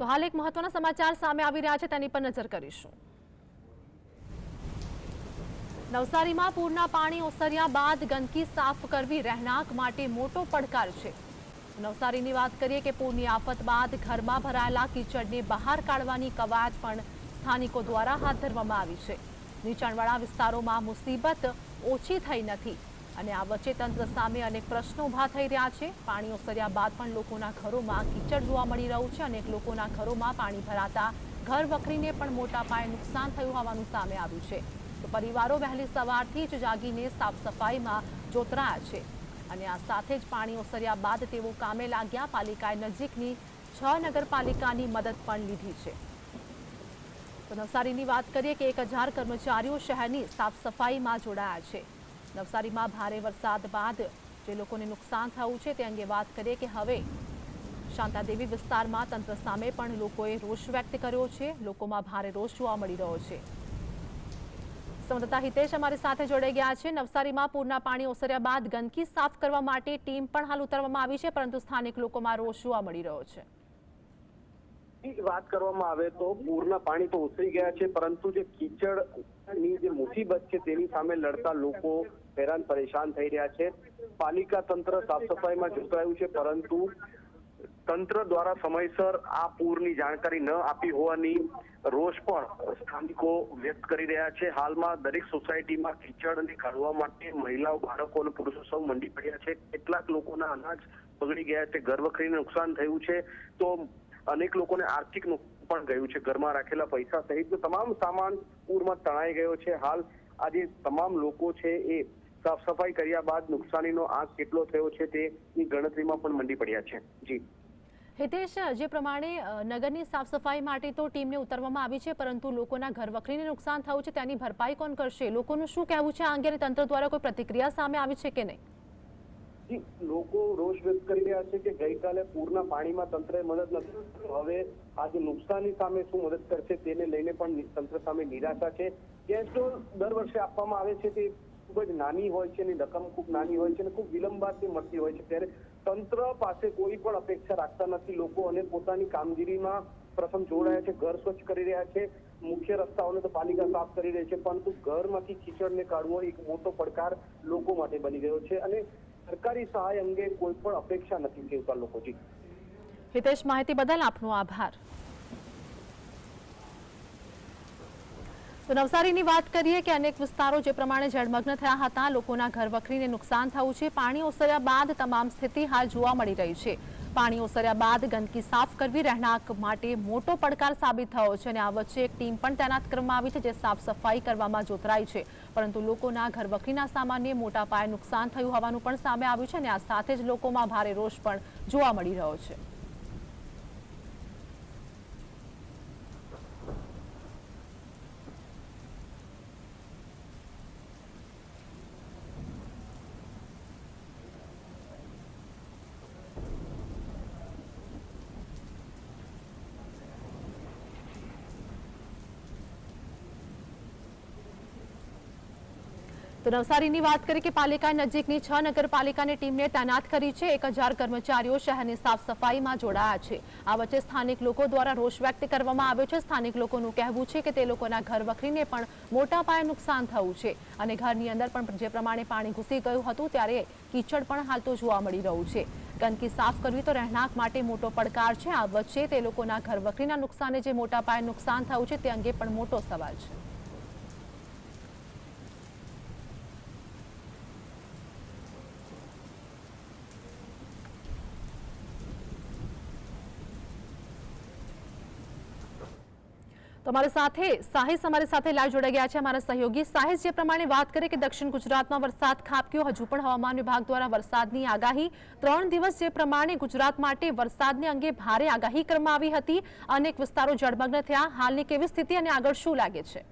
તો હાલ એક મહત્વના સમાચાર સામે આવી રહ્યા છે, તેની પર નજર કરીશું. નવસારીમાં પૂરના પાણી ઓસર્યા બાદ ગંદકી સાફ કરવી રહેણાંક માટે મોટો પડકાર છે. નવસારીની વાત કરીએ કે પૂરની આફત બાદ ઘરમાં ભરાયેલા કીચડને બહાર કાઢવાની કવાયત પણ સ્થાનિકો દ્વારા હાથ ધરવામાં આવી છે. નીચાણવાળા વિસ્તારોમાં મુસીબત ઓછી થઈ નથી. અને આ વચ્ચે તંત્ર સામે અનેક પ્રશ્નો ઊભા થઈ રહ્યા છે. પાણી ઓસર્યા બાદ પણ લોકોના ઘરોમાં કીચડ જોવા મળી રહ્યું છે અનેક લોકોના ઘરોમાં પાણી ભરાતા ઘર વખરીને પણ મોટા પાયે નુકસાન થયું હોવાનું સામે આવ્યું છે. તો પરિવારો વહેલી સવારથી જ જાગીને સાફ સફાઈમાં જોતરાયા છે. અને આ સાથે જ પાણી ઓસર્યા બાદ તેઓ કામે લાગ્યા. પાલિકાએ નજીકની છ નગરપાલિકાની મદદ પણ લીધી છે. તો નવસારીની વાત કરીએ કે એક હજાર કર્મચારીઓ શહેરની સાફ સફાઈમાં જોડાયા છે. નવસારીમાં ભારે વરસાદ બાદ જે લોકોને નુકસાન થયું છે તે અંગે વાત કરીએ કે હવે શાંતાદેવી વિસ્તારમાં તંત્ર સામે પણ લોકોએ રોષ વ્યક્ત કર્યો છે. લોકોમાં ભારે રોષ જોવા મળી રહ્યો છે. સંવાદદાતા હિતેશ અમારી સાથે જોડાઈ ગયા છે. નવસારીમાં પૂરના પાણી ઓસર્યા બાદ ગંદકી સાફ કરવા માટે ટીમ પણ હાલ ઉતારવામાં આવી છે, પરંતુ સ્થાનિક લોકોમાં રોષ જોવા મળી રહ્યો છે. વાત કરવામાં આવે તો પૂરના પાણી તો ઉતરી ગયા છે, પરંતુ જે કીચડની જે મુસીબત છે તેની સામે લડતા લોકો હેરાન પરેશાન થઈ રહ્યા છે. પાલિકા તંત્ર સાફ સફાઈમાં જોતરાયું છે, પરંતુ તંત્ર દ્વારા સમયસર આ પૂરની જાણકારી ન આપી હોવાની રોષ પણ સ્થાનિકો વ્યક્ત કરી રહ્યા છે. હાલમાં દરેક સોસાયટીમાં કીચડને કાઢવા માટે મહિલાઓ, બાળકો અને પુરુષો સૌ મંડી પડ્યા છે. કેટલાક લોકોના અનાજ બગડી ગયા છે. ઘર વખરીને નુકસાન થયું છે. તો અનેક લોકોને આર્થિક નુકસાન પણ ગયું છે. ઘરમાં રાખેલા પૈસા સહિતનો તમામ સામાન પૂરમાં તણાઈ ગયો છે. હાલ આજે તમામ લોકો છે એ સાફ સફાઈ કર્યા બાદ નુકસાનીનો આંક કેટલો થયો છે તેની ગણતરીમાં પણ મંડી પડ્યા છે. જી. હિતેશ, જે પ્રમાણે નગરની સાફ સફાઈ માટે તો ટીમને ઉતારવામાં આવી છે, પરંતુ લોકોના ઘર વખરીને નુકસાન થયું છે, તેની ભરપાઈ કોણ કરશે? લોકોનું શું કહેવું છે? આ અંગે તંત્ર દ્વારા કોઈ પ્રતિક્રિયા સામે આવી છે કે નહીં? લોકો રોષ વ્યક્ત કરી રહ્યા છે કે ગઈકાલે પૂરના પાણીમાં તંત્રએ મદદ નથી હવે આજે નુકસાની સામે શું મદદ કરશે તેને લઈને પણ તંત્ર સામે નિરાશા છે. કેશ તો દર વર્ષે આપવામાં આવે છે તે ખૂબ જ નાની હોય છે એની રકમ ખૂબ નાની હોય છે અને ખૂબ વિલંબ બાદ મળતી હોય છે. ત્યારે તંત્ર પાસે કોઈ પણ અપેક્ષા રાખતા નથી. લોકો અને પોતાની કામગીરીમાં પ્રથમ જોડાયા છે, ઘર સ્વચ્છ કરી રહ્યા છે. મુખ્ય રસ્તાઓને તો પાલિકા સાફ કરી રહી છે, પરંતુ ઘરમાંથી ખીચડને કાઢવો એક મોટો પડકાર લોકો માટે બની ગયો છે. અને સરકારી સહાય અંગે કોઈ પણ અપેક્ષા નથી સેવતા લોકોની હિતેશ, માહિતી બદલ આપનો આભાર. તો નવસારીની વાત કરીએ કે અનેક વિસ્તારો જે પ્રમાણે જળમગ્ન થયા હતા, લોકોના ઘર વખરીને નુકસાન થયું છે. પાણી ઓસર્યા બાદ તમામ સ્થિતિ હાલ જોવા મળી રહી છે. પાણી ઓસર્યા બાદ ગંદકી સાફ કરવી રહેણાંક માટે મોટો પડકાર સાબિત થયો છે અને આ વચ્ચે એક ટીમ પણ તૈનાત કરવામાં આવી છે જે સાફ સફાઈ કરવામાં જોતરાઈ છે. પરંતુ લોકોના ઘર વખરીના સામાનને મોટા પાયે નુકસાન થયું હોવાનું પણ સામે આવ્યું છે અને આ સાથે જ લોકોમાં ભારે રોષ પણ જોવા મળી રહ્યો છે. તો નવસારીની વાત કરીએ કે પાલિકા નજીકની છ નગરપાલિકાની ટીમને તૈનાત કરી છે. એક હજાર કર્મચારીઓ શહેરની સાફ સફાઈમાં જોડાયા છે. આ વચ્ચે સ્થાનિક લોકો દ્વારા રોષ વ્યક્ત કરવામાં આવ્યો છે. સ્થાનિક લોકોનું કહેવું છે કે તે લોકોના ઘર વખરીને પણ મોટા પાયે નુકસાન થયું છે અને ઘરની અંદર પણ જે પ્રમાણે પાણી ઘૂસી ગયું હતું ત્યારે કીચડ પણ હાલ તો જોવા મળી રહ્યું છે. ગંદકી સાફ કરવી તો રહેણાંક માટે મોટો પડકાર છે. આ વચ્ચે તે લોકોના ઘર વખરીના નુકસાને જે મોટા પાયે નુકસાન થયું છે તે અંગે પણ મોટો સવાલ છે. તો અમારી સાથે સાહિસ અમારી સાથે લાઈવ જોડાઈ ગયા છે અમારા સહયોગી. સાહિસ, જે પ્રમાણે વાત કરીએ કે દક્ષિણ ગુજરાતમાં વરસાદ ખાબક્યો, હજુ પણ હવામાન વિભાગ દ્વારા વરસાદની આગાહી ત્રણ દિવસ જે પ્રમાણે ગુજરાત માટે વરસાદને અંગે ભારે આગાહી કરવામાં આવી હતી. અનેક વિસ્તારો જળમગ્ન થયા. હાલની કેવી સ્થિતિ અને આગળ શું લાગે છે?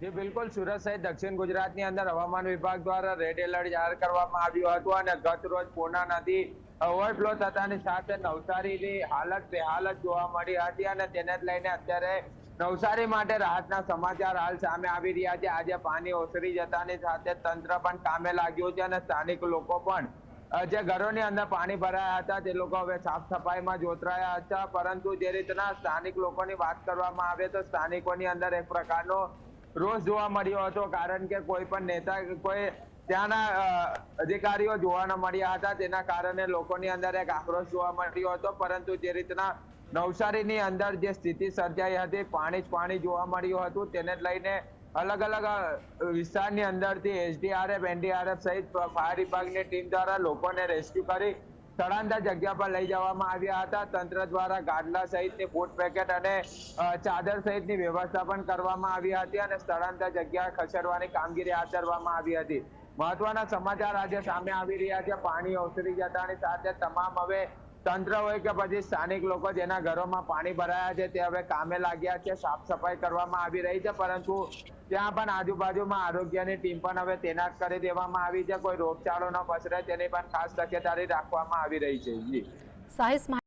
જે, બિલકુલ. સુરત સહિત દક્ષિણ ગુજરાતની અંદર હવામાન વિભાગ દ્વારા રેડ એલર્ટ જાહેર કરવામાં આવ્યું હતું અને ગત રોજ પૂર્ણા નદી ઓવરફ્લો થતાની સાથે નવસારીની હાલત બેહાલત જોવા મળી હતી અને તેને જ લઈને અત્યારે નવસારી માટે રાહતના સમાચાર હાલ સામે આવી રહ્યા છે. આજે પાણી ઓસરી જતાની સાથે તંત્ર પણ કામે લાગ્યું છે અને સ્થાનિક લોકો પણ જે ઘરોની અંદર પાણી ભરાયા હતા તે લોકો હવે સાફ સફાઈમાં જોતરાયા હતા. પરંતુ જે રીતના સ્થાનિક લોકોની વાત કરવામાં આવે તો સ્થાનિકોની અંદર એક પ્રકારનો રોષ જોવા મળ્યો હતો. કારણ કે કોઈ પણ નેતા, કોઈ ત્યાંના અધિકારીઓ જોવા મળ્યા હતા. તેના કારણે લોકોની અંદર એક આક્રોશ જોવા મળ્યો હતો. પરંતુ જે રીતના નવસારીની અંદર જે સ્થિતિ સર્જાઈ હતી, પાણી જ પાણી જોવા મળ્યું હતું. તેને લઈને અલગ અલગ વિસ્તારની અંદરથી એસડીઆરએફ, એનડીઆરએફ સહિત ફાયર વિભાગની ટીમ દ્વારા લોકોને રેસ્ક્યુ કરી સ્થળાંતર જગ્યા પર લઈ જવામાં આવ્યા હતા. તંત્ર દ્વારા ગાડલા સહિતની ફૂડ પેકેટ અને ચાદર સહિતની વ્યવસ્થા પણ કરવામાં આવી હતી અને સ્થળાંતર જગ્યા ખસેડવાની કામગીરી હાથ ધરવામાં આવી હતી. મહત્વના સમાચાર આજે સામે આવી રહ્યા છે. પાણી ઓસરી જતાની સાથે તમામ હવે તંત્ર હોય કે પછી સ્થાનિક લોકો જેના ઘરોમાં પાણી ભરાયા છે તે હવે કામે લાગ્યા છે. સાફ સફાઈ કરવામાં આવી રહી છે, પરંતુ ત્યાં પણ આજુબાજુમાં આરોગ્યની ટીમ પણ હવે તૈનાત કરી દેવામાં આવી છે. કોઈ રોગચાળો ન પસરે, તેની પણ ખાસ તકેદારી રાખવામાં આવી રહી છે.